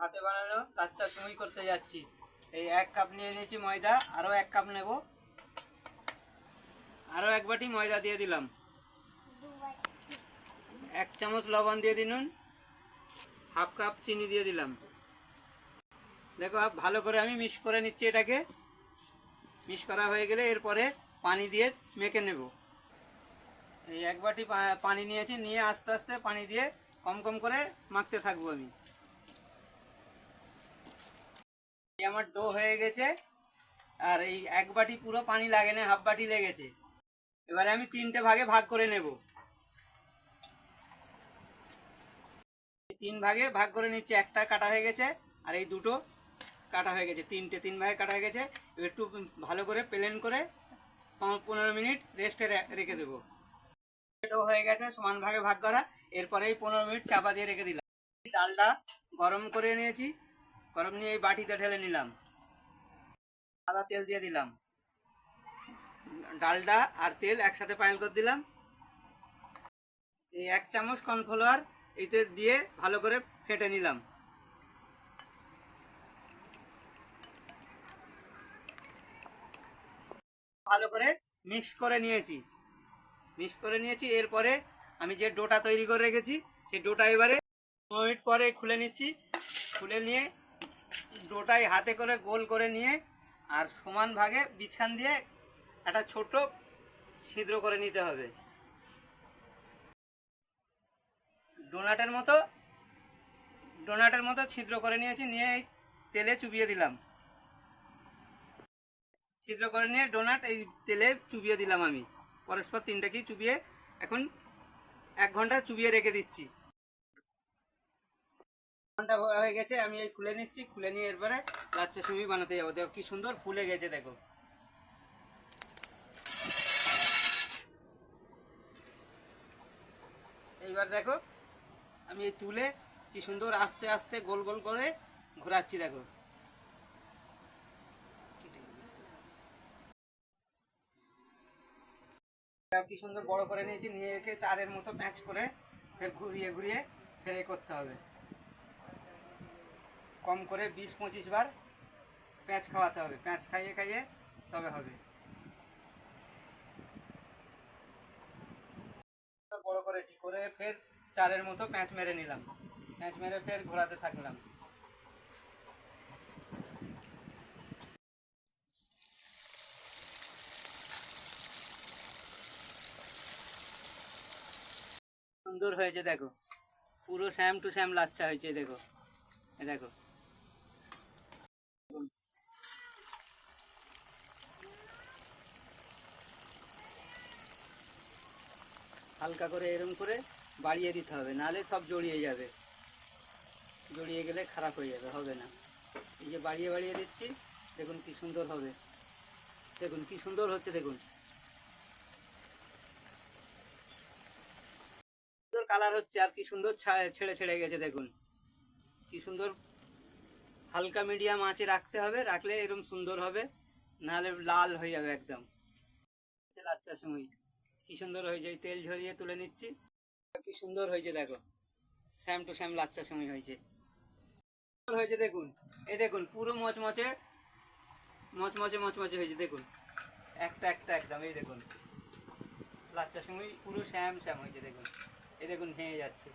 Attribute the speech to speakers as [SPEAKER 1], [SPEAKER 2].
[SPEAKER 1] হাতে বানানো লাচ্চা সুই করতে যাচ্ছি। এই এক কাপ নিয়ে নিয়েছি ময়দা, আরও এক কাপ নেব। আরও এক বাটি ময়দা দিয়ে দিলাম। এক চামচ লবণ দিয়ে দিন হাফ কাপ চিনি দিয়ে দিলাম। দেখো ভালো করে আমি মিক্স করে নিচ্ছি এটাকে। মিক্স করা হয়ে গেলে এরপরে পানি দিয়ে মেখে নেব। এই এক বাটি পানি নিয়েছি। নিয়ে আস্তে আস্তে পানি দিয়ে কম কম করে মাখতে থাকব আমি এই আমার ডো হয়ে গেছে, আর এই এক বাটি পুরো পানি লাগে না হাফ বাটি লেগেছে। এবারে আমি তিনটে ভাগে ভাগ করে নেব। তিন ভাগে ভাগ করে নিচ্ছি, একটা কাটা হয়ে গেছে, আর এই দুটো কাটা হয়ে গেছে। তিনটে তিন ভাগে কাটা হয়ে গেছে একটু ভালো করে প্লেন করে পনেরো- মিনিট রেস্টে রেখে দেবো। হয়ে গেছে, সমান ভাগে ভাগ করা, এরপরে এই পনেরো মিনিট চাপা দিয়ে রেখে দিলাম। ডালটা গরম করে নিয়েছি। গরম নিয়ে এই বাটিতে ঢেলে নিলাম। সাদা তেল দিয়ে দিলাম। ডালডা আর তেল একসাথে পায়েল করে দিলাম। এই এক চামচ কর্নফ্লাওয়ার এতে দিয়ে ভালো করে ফেটে নিলাম। ভালো করে মিক্স করে নিয়েছি। মিক্স করে নিয়েছি, এরপরে আমি যে ডোটা তৈরি করে রেখেছি, সেই ডোটা এবারে মিনিট পরে খুলে নিচ্ছি। খুলে নিয়ে ডোটাই হাতে করে গোল করে নিয়ে আর সমান ভাগে বিছখান দিয়ে একটা ছোট ছিদ্র করে নিতে হবে। ডোনাটের মতো ডোনাটের মতো ছিদ্র করে নিয়েছি, নিয়ে এই তেলে চুবিয়ে দিলাম। ছিদ্র করে নিয়ে ডোনাট এই তেলে চুবিয়ে দিলাম আমি। পরস্পর তিনটাকেই চুবিয়ে এখন এক ঘণ্টা চুবিয়ে রেখে দিচ্ছি। হয়ে গেছে, আমি এই খুলে নিচ্ছি, খুলে নিয়ে এরপরে লাচ্চা সুমি বানাতে যাব। দেখো কি সুন্দর ফুলে গেছে, দেখো। এইবার দেখো, আমি এই তুলে কি সুন্দর আস্তে আস্তে গোল গোল করে ঘোরাচ্ছি, দেখো। কি সুন্দর বড় করে নিয়েছি, নিয়ে একে চারের মতো প্যাঁচ করে ফের ঘুরিয়ে ঘুরিয়ে ফের করতে হবে। কম করে বিশ পঁচিশ বার প্যাঁচ খাওয়াতে হবে। প্যাঁচ খাইয়ে খাইয়ে তবে হবে। বড় করেছি, করে ফের চারের মতো প্যাঁচ মেরে নিলাম। প্যাঁচ মেরে ফের ঘোরাতে থাকলাম। সুন্দর হয়েছে, দেখো। পুরো শ্যাম টু শ্যাম লাচ্চা হয়েছে, দেখো। দেখো। হালকা করে এরকম করে বাড়িয়ে দিতে হবে, নাহলে সব জড়িয়ে যাবে। জড়িয়ে গেলে খারাপ হয়ে যাবে, হবে না। এই যে বাড়িয়ে বাড়িয়ে দিচ্ছি, দেখুন কি সুন্দর হবে। দেখুন কি সুন্দর হচ্ছে, দেখুন। সুন্দর কালার হচ্ছে, আর কি সুন্দর ছেড়ে ছেড়ে গেছে, দেখুন। কি সুন্দর হালকা মিডিয়াম আঁচে রাখতে হবে, রাখলে এরকম সুন্দর হবে, নাহলে লাল হয়ে যাবে একদম। লাচ্চার সময় কি সুন্দর হয়েছে তেল ঝরিয়ে তুলে নিচ্ছি। কি সুন্দর হয়েছে, দেখো। শ্যাম টু শ্যাম লাচ্চা সময় হয়েছে। হয়েছে, দেখুন। এই দেখুন, পুরো মচমচে মচমচে মচমচে হয়েছে, দেখুন। একটা একটা, একদম, এই দেখুন। লাচ্চা সময় পুরো শ্যাম শ্যাম হয়েছে, দেখুন। এই দেখুন, ভেঙে যাচ্ছে।